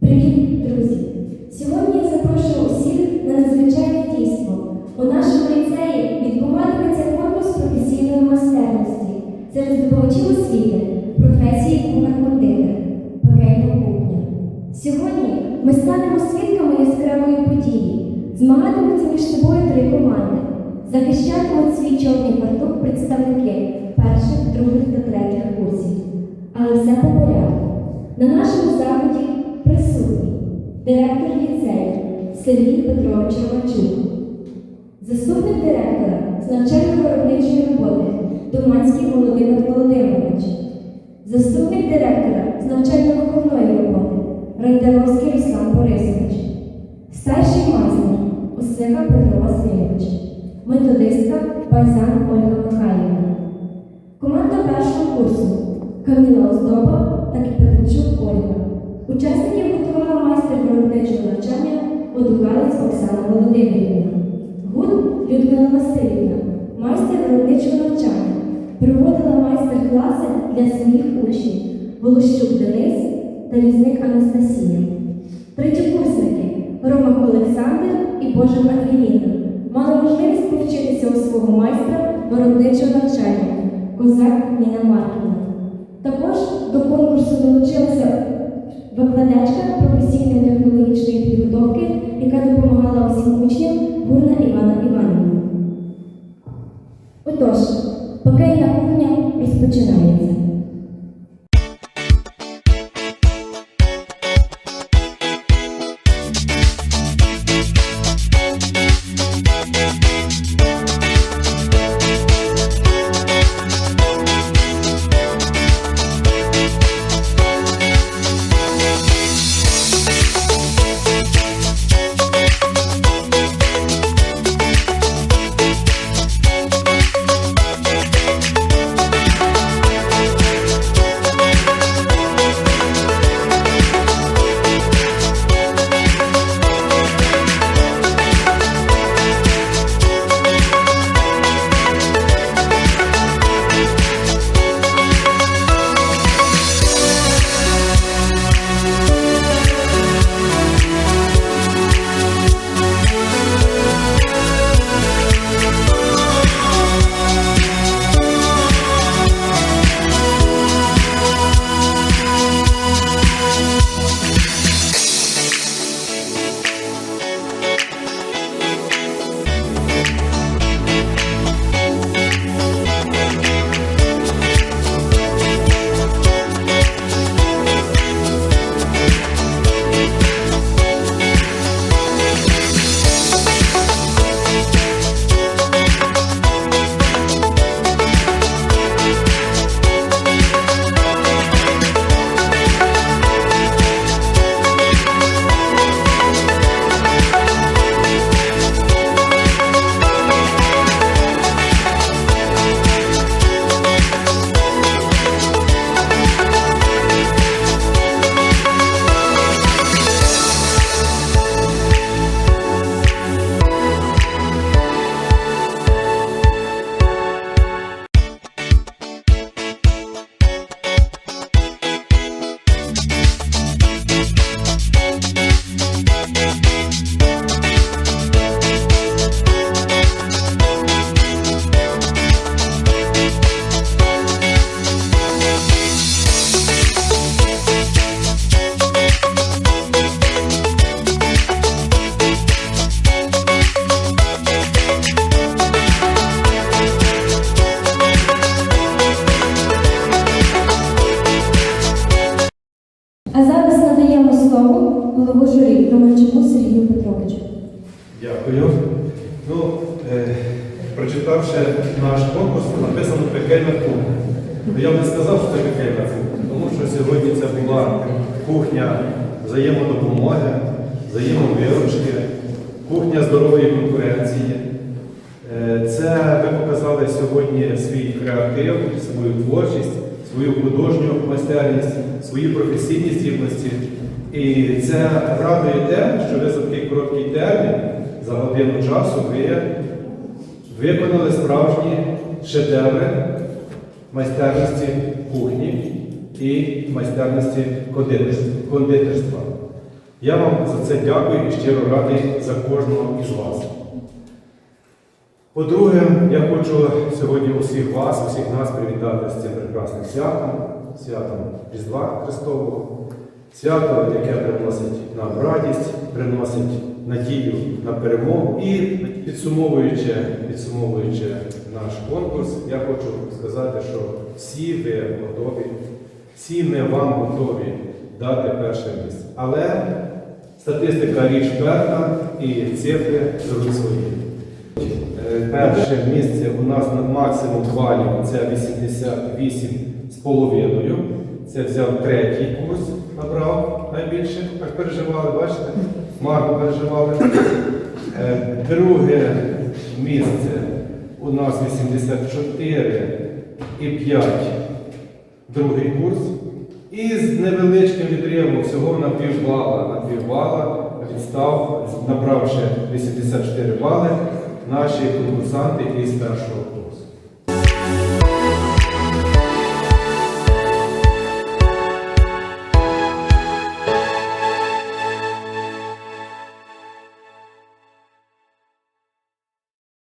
Привіт, друзі! Сьогодні я запрошую усіх на надзвичайне дійство. У нашому ліцеї відбуватиметься конкурс професійної майстерності серед здобувачів освіти, професії кухар-кондитер, пекельна кухня. Сьогодні ми станемо свідками яскравої події. Змагатимуться між собою три команди. Захищатимуть свій чорний фартух представники перших, других та третіх курсів. Але все по порядку. На нашому заході присутній директор ліцею Сергій Петрович Романчук, заступник директора з навчально-виробничої роботи Думанський Володимир Володимирович, заступник директора з навчально-виховної роботи Райдаровський Руслан Борисович, старший майстер Осика Петро Васильович, методистка Байзан Ольга Михайлівна. Команда першого курсу Каміла Оздоба та Кипятенчук Ольга. Учасників готувала майстер виробничого навчання Одукалець Оксана Володимирівна. Гуд Людмила Васильівна, майстер виробничого навчання. Проводила майстер-класи для своїх учнів Волощук Денис та Різник Анастасія. Третєкурсники Ромах Олександр і Божик Ангеліна мали можливість повчитися у свого майстра виробничого навчання Козак Ніна Марківна. Також до конкурсу долучилася викладачка професійної технологічної голову журі Романчуку Сергію Петровичу. Дякую. Ну, е, прочитавши наш конкурс, написано пекельна кухня. Ну, Я б не сказав, що це пекельна кухня, тому що сьогодні це була кухня взаємодопомоги, взаємовиручки, кухня здорової конкуренції. Е, Це ви показали сьогодні свій креатив, свою творчість, свою художню майстерність, свої професійні здібності. І це радує те, що ви за такий короткий термін, за годину часу, ви виконали справжні шедеври майстерності кухні і майстерності кондитерства. Я вам за це дякую і щиро радий за кожного із вас. По-друге, я хочу сьогодні усіх вас, усіх нас привітати з цим прекрасним святом, святом Різдва Христового, свято, яке приносить нам радість, приносить надію на перемогу. І підсумовуючи, підсумовуючи наш конкурс, я хочу сказати, що всі ви готові, всі ми вам готові дати перше місце. Але статистика річ перша і цифри зробить свої. Перше місце у нас на максимум балів це 88 з половиною. Це взяв третій курс, набрав найбільше. Так переживали, бачите? Марно переживали. Е, Друге місце у нас 84 і 5 другий курс. І з невеличким відривом всього на півбала, на півбала відстав, набравши 84 бали, наші конкурсанти із першого.